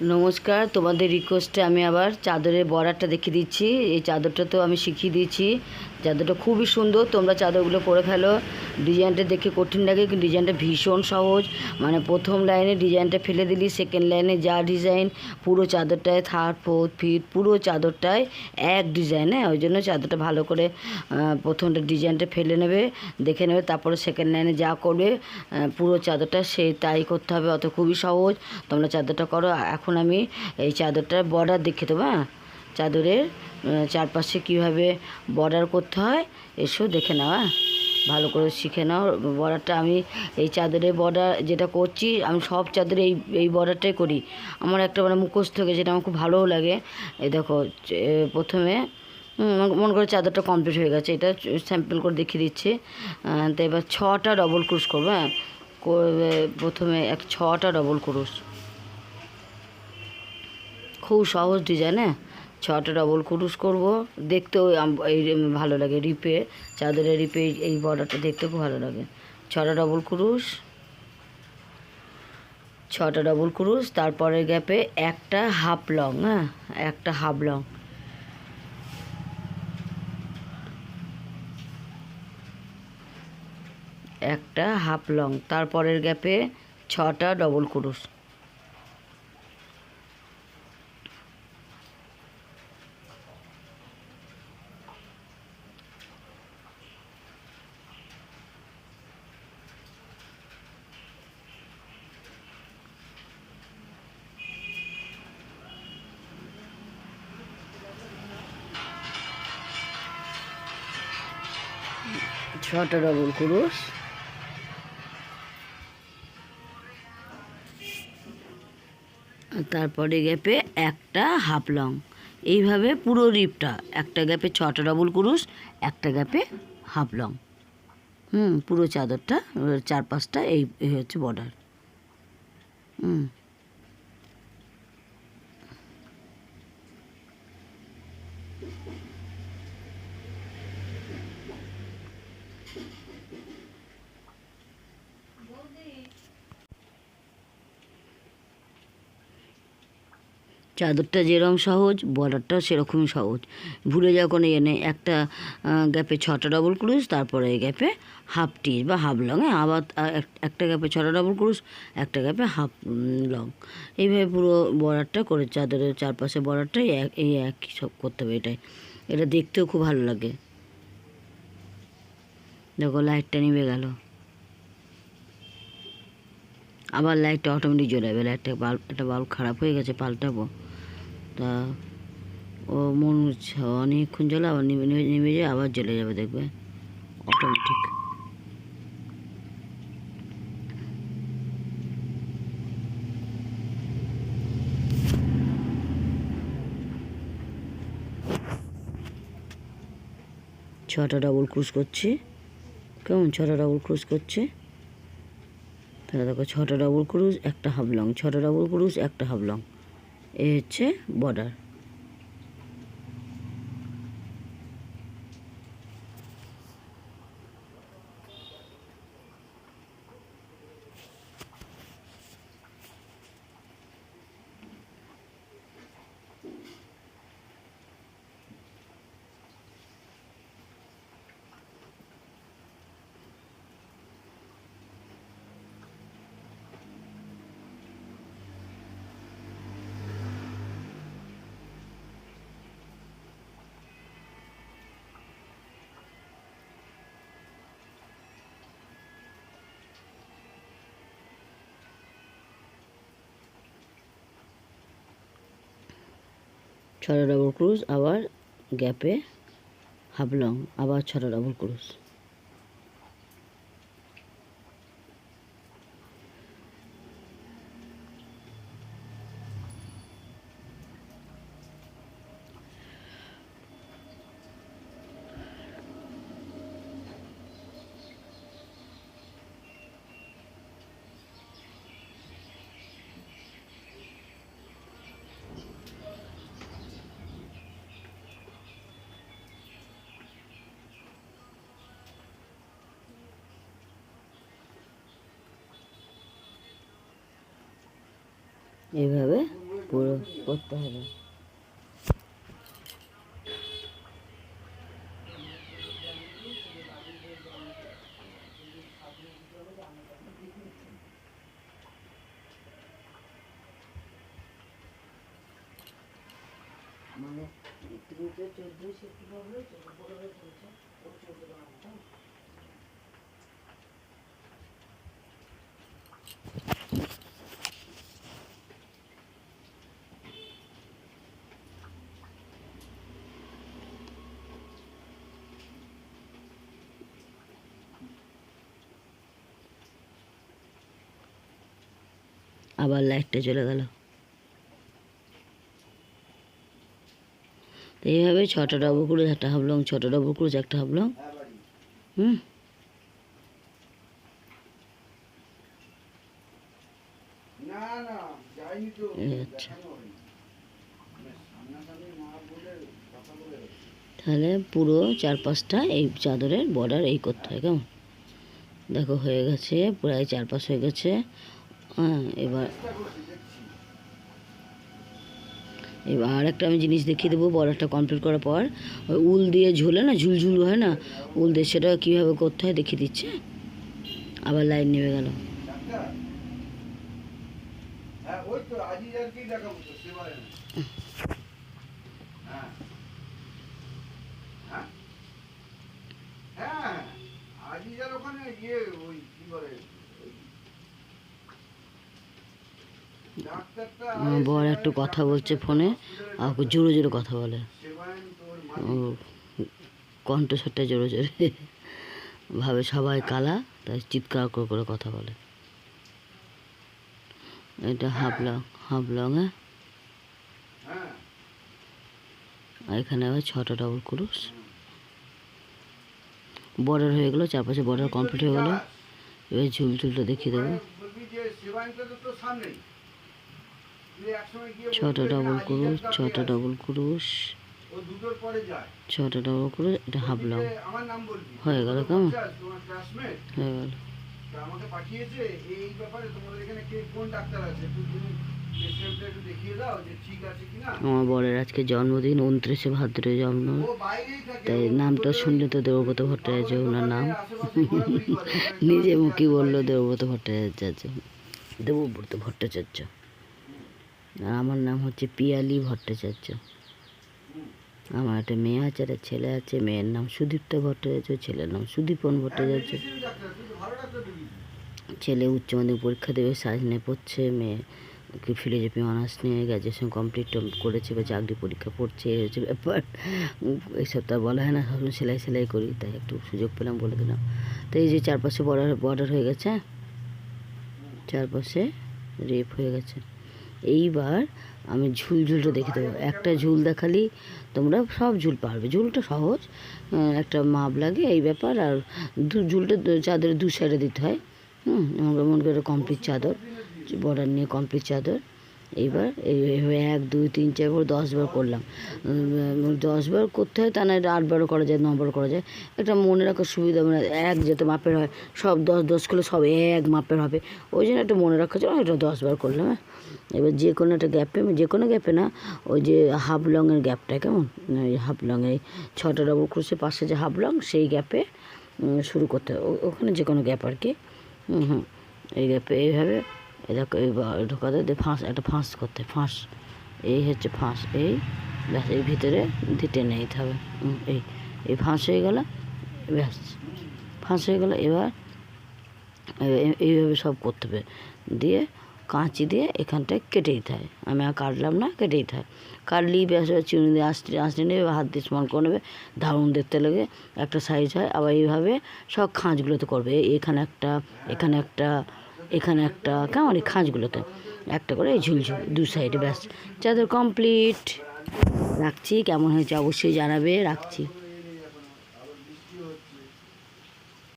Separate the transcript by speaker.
Speaker 1: নমস্কার, তোমাদের রিকোয়েস্টে আমি আবার চাদরের বর্ডারটা দেখিয়ে দিচ্ছি। এই চাদরটা তো আমি শিখিয়ে দিয়েছি। চাদরটা খুবই সুন্দর, তোমরা চাদরগুলো করে ফেলো। ডিজাইনটা দেখে কঠিন লাগে, কিন্তু ডিজাইনটা ভীষণ সহজ। মানে প্রথম লাইনে ডিজাইনটা ফেলে দিলি, সেকেন্ড লাইনে যা ডিজাইন, পুরো চাদরটায় থার্ড, ফোর্থ, ফিফথ, পুরো চাদরটায় এক ডিজাইন হ্যাঁ? ওই জন্য চাদরটা ভালো করে প্রথমটা ডিজাইনটা ফেলে নেবে, দেখে নেবে, তারপরে সেকেন্ড লাইনে যা করবে পুরো চাদরটা সেই তাই করতে হবে, অত খুবই সহজ। তোমরা চাদরটা করো, এখন আমি এই চাদরটার বর্ডার দেখিয়ে দেবো হ্যাঁ? চাদরের চারপাশে কীভাবে বর্ডার করতে হয় এসো দেখে নাও হ্যাঁ? ভালো করে শিখে নাও বর্ডারটা আমি এই চাদরের বর্ডার যেটা করছি আমি সব চাদরে এই এই বর্ডারটাই করি। আমার একটা মানে হয়ে গেছে যেটা আমার খুব ভালোও লাগে। এই দেখো এ, প্রথমে মনে করে চাদরটা কমপ্লিট হয়ে গেছে এটা স্যাম্পল করে দেখিয়ে দিচ্ছি। তো এবার ছটা ডবল ক্রুশ করব হ্যাঁ? প্রথমে এক ছটা ডবল ক্রুশ খুব সহজ ডিজাইন হ্যাঁ? ছটা ডবল ক্রুশ করব। দেখতেও এই ভালো লাগে রিপে চাদরের রিপে এই- বর্ডারটা দেখতে খুব ভালো লাগে। ছটা ডবল ক্রুশ ছটা ডবল ক্রুশ তারপরের গ্যাপে একটা হাফ লং হ্যাঁ একটা হাফ লং একটা হাফ লং তারপরের গ্যাপে ছটা ডবল ক্রুশ ছটা ডবল ক্রুশ তারপরে গ্যাপে একটা হাফ লং এইভাবে পুরো রিপটা একটা গ্যাপে ছটা ডবল ক্রুশ একটা গ্যাপে হাফ লং হুম, পুরো চাদরটা চার পাঁচটা এই হচ্ছে বর্ডার হুম। চাদরটা যেরকম সহজ, বর্ডারটাও সেরকমই সহজ। ভুলে কোনো ইয়ে নেই। একটা গ্যাপে ছটা ডবল ক্রুশ তারপরে গ্যাপে হাফ টিচ বা হাফ লং হ্যাঁ আবার এক- একটা গ্যাপে ছটা ডবল ক্রুশ একটা গ্যাপে হাফ লং এইভাবে পুরো বর্ডারটা করে চাদরের চারপাশে বর্ডারটাই এক, এই একই সব করতে হবে এটাই। এটা দেখতেও খুব ভালো লাগে। দেখো লাইটটা নিভে গেল। আবার লাইটটা অটোমেটিক জ্বলে যাবে। লাইটটা বাল্ব একটা বাল্ব খারাপ হয়ে গেছে, পাল্টাবো। তা, ও মন হচ্ছে অনেকক্ষণ জ্বলে আবার নিভে যায় আবার জ্বলে যাবে দেখবে। অটোমেটিক ছটা ডাবল ক্রুজ করছি। কেমন ছটা ডাবল ক্রুজ করছে? তাহলে দেখো, ছটা ডাবল ক্রুজ একটা হাফ লং ছটা ডবল ক্রুজ একটা হাফ লং এই হচ্ছে বর্ডার ছটা ডবল ক্রুজ আবার গ্যাপে হাফ লং আবার ছটা ডবল ক্রুজ এইভাবে পুরো করতে হবে। মানে তুমি তো চোদ্দোই সেপ্টেম্বর চোদ্দ পনেরো চলছে আবার লাইটটা চলে গেল। তো এইভাবে ছটা ডবল ক্রুজ একটা হাফলং ছটা ডবল ক্রুজ একটা হাফলং হুম? আচ্ছা।
Speaker 2: মানে
Speaker 1: তাহলে পুরো চার পাঁচটা এই চাদরের বর্ডার এই করতে হয় কেমন? দেখো হয়ে গেছে প্রায় চার পাঁচ হয়ে গেছে। এবার এবার আর একটা আমি জিনিস দেখিয়ে দেবো, বর্ডারটা কমপ্লিট করার পর। ওই উল দিয়ে ঝুলে না, ঝুলঝুল হয় না? উল দিয়ে সেটা কীভাবে করতে হয় দেখিয়ে দিচ্ছে? আবার লাইন নেমে গেল।
Speaker 2: হ্যাঁ ওই তো আজই আর কি দেখাবো তো সেবারে না হ্যাঁ হ্যাঁ হ্যাঁ আজই যার ওখানে ইয়ে ওই কি বলে ওই ডাক্তারটা
Speaker 1: বর একটু কথা বলছে ফোনে, আর জোরে জোরে কথা বলে। ও কণ্ঠস্বরটা জোরে জোরে ভাবে সবাই কালা, তাই চিৎকার করে করে কথা বলে। এটা হাফ লং হাফ লং হ্যাঁ
Speaker 2: হ্যাঁ
Speaker 1: আর এখানে আবার ছটা ডবল ক্রুশ বর্ডার হয়ে গেলো, চারপাশে বর্ডার কমপ্লিট হয়ে গেলো। এবার ঝুল ঝুলটা দেখিয়ে দেবো। ছটা ডবল ক্রুশ ছটা ডবল ক্রুশ ছটা ডবল ক্রুশ এটা হাফ লং হয়ে গেল কেমন? হয়ে গেল।
Speaker 2: আমাকে পাঠিয়েছে এই ব্যাপারে তোমাদের এখানে কে কোন ডাক্তার আছে?
Speaker 1: আমার বরের আজকে জন্মদিন উনত্রিশে ভাদ্রে জন্ম। তাই নামটা শুনলে তো দেবব্রত ভট্টাচার্য ওনার নাম। নিজে মুখে বলল দেবব্রত ভট্টাচার্য। দেবব্রত ভট্টাচার্য। আর আমার নাম হচ্ছে পিয়ালি ভট্টাচার্য। আমার একটা মেয়ে আছে, একটা ছেলে আছে, মেয়ের নাম সুদীপ্তা ভট্টাচার্য, ছেলের নাম সুদীপন ভট্টাচার্য। ছেলে উচ্চ মাধ্যমিক পরীক্ষা দেবে, সায়েন্স নিয়ে পড়ছে, মেয়ে কি ফিলোজফি অনার্স নিয়ে গ্র্যাজুয়েশন কমপ্লিট করেছে, বা চাকরি পরীক্ষা পড়ছে এই হচ্ছে ব্যাপার। এইসব তো বলা হয় না সবসময় সেলাই সেলাই করি, তাই একটু সুযোগ পেলাম বলে দিলাম। তো এই যে চারপাশে বর্ডার বর্ডার হয়ে গেছে চারপাশে রেপ হয়ে গেছে। এইবার আমি ঝুল ঝুলটা দেখে দেবো। একটা ঝুল দেখালি তোমরা সব ঝুল পারবে। ঝুলটা সহজ একটা মাপ লাগে এই ব্যাপার, আর দু, ঝুলটা চাদরে দু সাইডে দিতে হয়, হুম মনে করে কমপ্লিট চাদর বর্ডার নিয়ে কমপ্লিট চাদর। এইবার এই এইভাবে এক দুই তিন চার করে দশ বার করলাম। উম, দশ বার করতে হয় তা না এটা আটবারও করা যায় নবার করা যায়। একটা মনে রাখার সুবিধা মানে এক যাতে মাপের হয় সব দশ দশ করলে সব এক মাপের হবে। ওই জন্য একটা মনে রাখার জন্য এটা দশ বার করলাম হ্যাঁ। এবার যে কোনো একটা গ্যাপে যে কোনো গ্যাপে না ওই যে হাফ লংয়ের গ্যাপটা কেমন? ওই হাফ লংয়ে ছটা ডবল ক্রুশের পাশে যে হাফ লং সেই গ্যাপে শুরু করতে হয়। ওখানে যে কোনো গ্যাপ আর কি। হুম হুম এই গ্যাপে এইভাবে এই ঢোকাতে দিয়ে ফাঁস, একটা ফাঁস করতে, ফাঁস। এই হচ্ছে ফাঁস, এই, ব্যাস, এই ভিতরে দিয়ে টেনে নিতে হবে। এই এই ফাঁস হয়ে গেল, ব্যাস। ফাঁস হয়ে গেল, এবার এই- এই- এইভাবে সব করতে হবে। দিয়ে কাঁচি দিয়ে এখানটায় কেটে দিতে হয়। আমি আর কাটলাম না কেটে দিতে হয়। কাটলেই ব্যাস চিনি দিয়ে আসতে আসতে নেবে হাত দিয়ে স্মরণ করে নেবে। দারুণ দেখতে লাগে, একটা সাইজ হয়। আবার এইভাবে সব খাঁজগুলোতে করবে। এখানে একটা এখানে একটা এখানে একটা কেমন এই খাঁজগুলোতে? একটা করে ঝুলঝুল, দু সাইডে ব্যাস। চাদর কমপ্লিট রাখছি, কেমন হয়েছে অবশ্যই জানাবে, রাখছি।